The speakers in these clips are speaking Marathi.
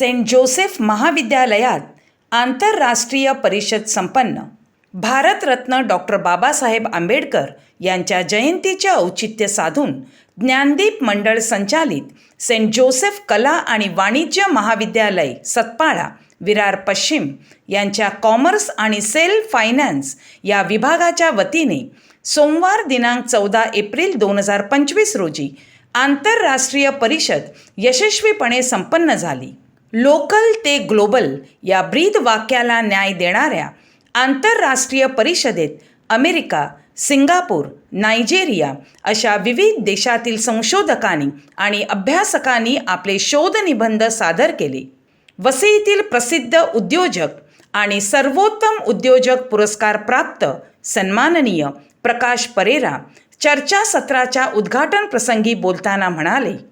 सेंट जोसेफ महाविद्यालयात आंतरराष्ट्रीय परिषद संपन्न. भारतरत्न डॉक्टर बाबासाहेब आंबेडकर यांच्या जयंतीचे औचित्य साधून ज्ञानदीप मंडळ संचालित सेंट जोसेफ कला आणि वाणिज्य महाविद्यालय सतपाळा विरार पश्चिम यांच्या कॉमर्स आणि सेल फायनान्स या विभागाच्या वतीने सोमवार दिनांक चौदा एप्रिल दोन हजार पंचवीस रोजी आंतरराष्ट्रीय परिषद यशस्वीपणे संपन्न झाली. लोकल ते ग्लोबल या ब्रीद वाक्याला न्याय देणाऱ्या आंतरराष्ट्रीय परिषदेत अमेरिका सिंगापूर नायजेरिया अशा विविध देशातील संशोधकांनी आणि अभ्यासकांनी आपले शोधनिबंध सादर केले. वसईतील प्रसिद्ध उद्योजक आणि सर्वोत्तम उद्योजक पुरस्कार प्राप्त सन्माननीय प्रकाश परेरा चर्चासत्राच्या उद्घाटन प्रसंगी बोलताना म्हणाले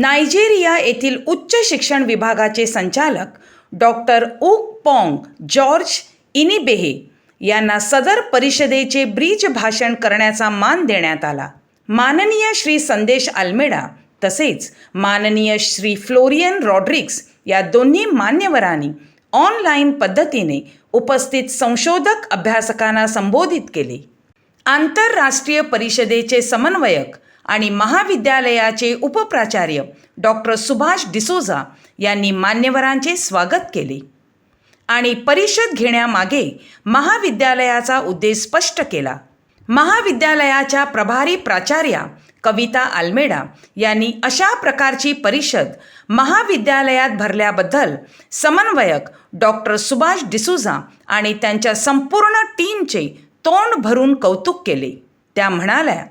नायजेरिया येथील उच्च शिक्षण विभागाचे संचालक डॉक्टर उक पॉंग जॉर्ज इनिबेहे यांना सदर परिषदेचे ब्रीज भाषण करण्याचा मान देण्यात आला. माननीय श्री संदेश अल्मेडा तसेच माननीय श्री फ्लोरियन रॉड्रिक्स या दोन्ही मान्यवरांनी ऑनलाईन पद्धतीने उपस्थित संशोधक अभ्यासकांना संबोधित केले. आंतरराष्ट्रीय परिषदेचे समन्वयक आणि महाविद्यालयाचे उपप्राचार्य डॉक्टर सुभाष डिसोजा यांनी मान्यवरांचे स्वागत केले. आणि परिषद घेण्यामागे महाविद्यालयाचा उद्देश स्पष्ट केला. महाविद्यालयाच्या प्रभारी प्राचार्या कविता आल्मेडा यांनी अशा प्रकारची परिषद महाविद्यालयात भरल्याबद्दल समन्वयक डॉक्टर सुभाष डिसूजा आणि त्यांच्या संपूर्ण टीमचे तोंड भरून कौतुक केले. त्या म्हणाल्या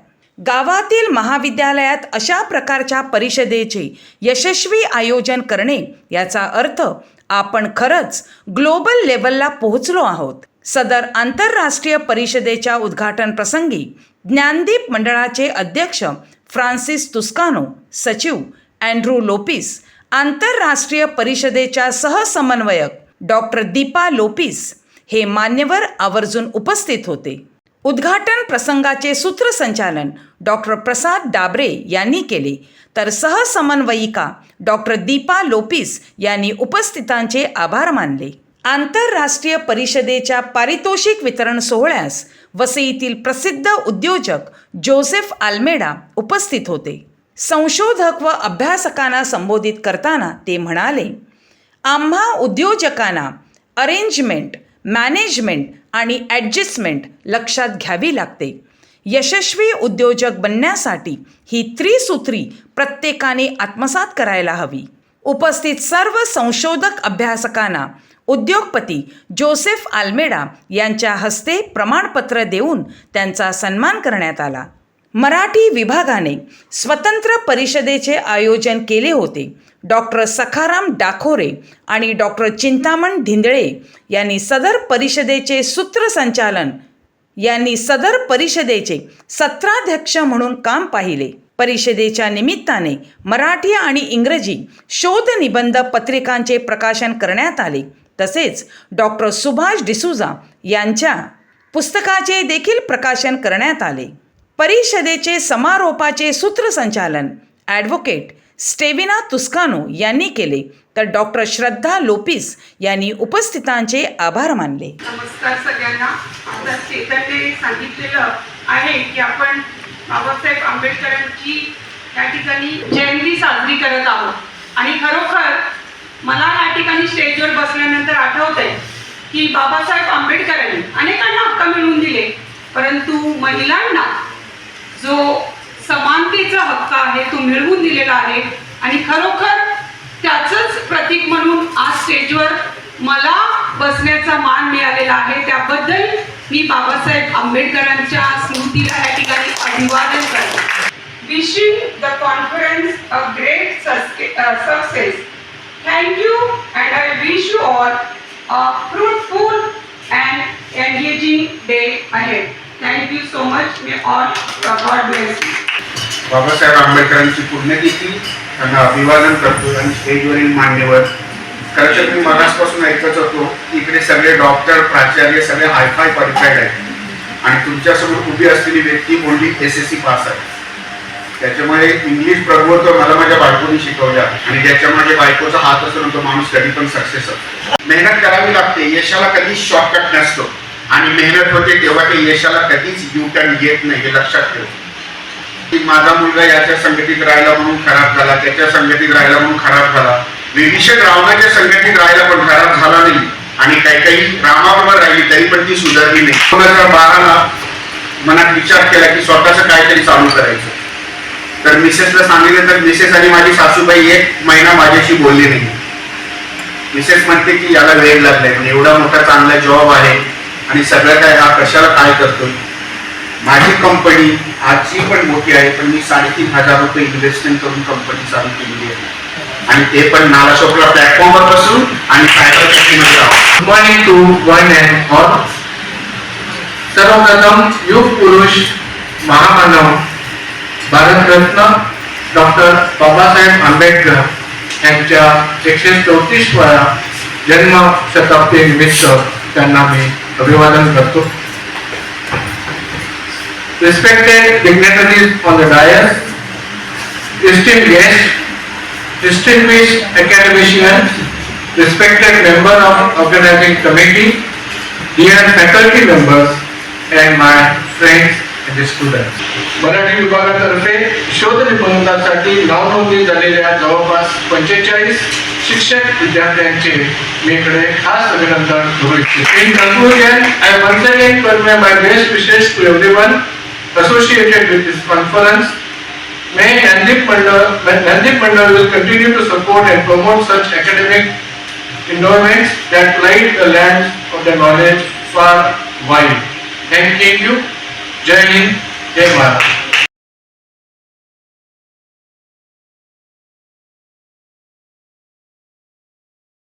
गावातील महाविद्यालयात अशा प्रकारच्या परिषदेचे यशस्वी आयोजन करणे याचा अर्थ आपण खरंच ग्लोबल लेवलला पोहोचलो आहोत. सदर आंतरराष्ट्रीय परिषदेच्या उद्घाटन प्रसंगी ज्ञानदीप मंडळाचे अध्यक्ष फ्रान्सिस तुस्कानो सचिव अँड्रू लोपिस आंतरराष्ट्रीय परिषदेच्या सहसमन्वयक डॉक्टर दीपा लोपिस हे मान्यवर आवर्जून उपस्थित होते. उद्घाटन प्रसंगाचे सूत्रसंचालन डॉक्टर प्रसाद डाबरे यांनी केले. तर सहसमन्वयिका डॉक्टर दीपा लोपिस यांनी उपस्थितांचे आभार मानले. आंतरराष्ट्रीय परिषदेच्या पारितोषिक वितरण सोहळ्यास वसईतील प्रसिद्ध उद्योजक जोसेफ आल्मेडा उपस्थित होते. संशोधक व अभ्यासकांना संबोधित करताना ते म्हणाले आम्हा उद्योजकांना अरेंजमेंट मॅनेजमेंट आणि ॲडजस्टमेंट लक्षात घ्यावी लागते. यशस्वी उद्योजक बनण्यासाठी ही त्रिसूत्री प्रत्येकाने आत्मसात करायला हवी. उपस्थित सर्व संशोधक अभ्यासकांना उद्योगपती जोसेफ आल्मेडा यांच्या हस्ते प्रमाणपत्र देऊन त्यांचा सन्मान करण्यात आला. मराठी विभागाने स्वतंत्र परिषदेचे आयोजन केले होते. डॉक्टर सखाराम डाखोरे आणि डॉक्टर चिंतामण धिंदळे यांनी सदर परिषदेचे सूत्रसंचालन यांनी सदर परिषदेचे सत्राध्यक्ष म्हणून काम पाहिले. परिषदेच्या निमित्ताने मराठी आणि इंग्रजी शोध निबंध पत्रिकांचे प्रकाशन करण्यात आले. तसेच डॉक्टर सुभाष डिसुजा यांच्या पुस्तकाचे देखील प्रकाशन करण्यात आले. परिषदेचे समारोपाचे सूत्रसंचालन ॲडव्होकेट स्टेविना तुस्कानो यांनी केले. तर डॉक्टर श्रद्धा लोपिस यांनी उपस्थितांचे आभार मानले. नमस्कार सगळ्यांना. आता चेतनने सांगितलेलं आहे की आपण बाबासाहेब आंबेडकरांची या ठिकाणी जयंती साजरी करत आहोत. आणि खरोखर मला या ठिकाणी स्टेजवर बसल्यानंतर आठवत आहे की बाबासाहेब आंबेडकरांनी अनेकांना हक्क मिळवून दिले. परंतु महिलांना जो समानतेचा हक्क आहे तो मिळवून दिलेला आहे आणि खरोखर त्याचंच प्रतीक म्हणून आज स्टेजवर मला बसण्याचा मान मिळालेला आहे. त्याबद्दल मी बाबासाहेब आंबेडकरांच्या स्मृतीला या ठिकाणी अभिवादन करते. Wishing the conference a great success thank you and I wish you all fruitful and engaging day आहे thank you so much may all God bless Babasaheb आंबेडकरांची पुण्यतिथी त्यांना अभिवादन करतो आणि स्टेजवरील मान्यवर खरं तर मी मगासपासून ऐकत होतो इकडे सगळे डॉक्टर प्राचार्य सगळे हायफाय क्वालिफाईड आहेत. आणि तुमच्यासमोर उभी असलेली व्यक्ती only S S C pass आहे. त्याच्यामुळे इंग्लिश प्रभुत्व मला माझ्या बायकोनी शिकवल्या आणि ज्याच्या माझ्या बायकोचा हात असेल तो माणूस कधी पण सक्सेस असतो मेहनत करावी लागते यशाला कधीच शॉर्टकट नसतो. आणि मेहनत होते तेव्हा ते यशाला कधीच युटर्न येत नाही हे लक्षात ठेव. माझा मुलगा याच्या संगतीत राहिला म्हणून खराब झाला त्याच्या संगतीत राहिला म्हणून खराब झाला. विभीषण रावणाच्या संगतीत राहिला पण खराब झाला नाही. आणि काही काही रामाबरोबर राहिली तरी पण ती सुधारली नाही. दोन हजार बाराला मनात विचार केला की स्वतःचं काहीतरी चालू करायचं. तर मिसेसला सांगितलं तर मिसेस आणि माझी सासूबाई एक महिना माझ्याशी बोलली नाही. मिसेस म्हणते की याला वेळ लागलाय पण एवढा मोठा चांगला जॉब आहे. आणि सगळं काय हा कशाला काय करतोय माझी कंपनी आजची पण मोठी आहे पण मी साडेतीन हजार रुपये इन्व्हेस्टमेंट करून कंपनी चालू केलेली आहे. आणि ते पण नालाशोकला प्लॅटफॉर्मवर बसून आणि सायबर कॅफेमध्ये राहून. One in two one and all. सर्वप्रथम युग पुरुष महामानव भारतरत्न डॉक्टर बाबासाहेब आंबेडकर यांच्या एकशे चौतीसव्या जन्म शताब्दी निमित्त त्यांना मी अभिवादन करतो respected dignitaries on the dais distinguished guest distinguish academician respected member of organising committee dear faculty members and my friends Marathi विभागातर्फे शोध निबंधासाठी नावनोंदी झालेल्या जवळपास पंचेचाळीस शिक्षक विद्यार्थ्यांचे मी इकडे खास अभिनंदन करू इच्छितो in conclusion I once again convey my best wishes to everyone associated with this conference May Nandip Mandal, Nandip Mandal will continue to support and promote such academic endowments that light the lands of the knowledge far wide. Thank you. Jai Hind, Jai Bharat.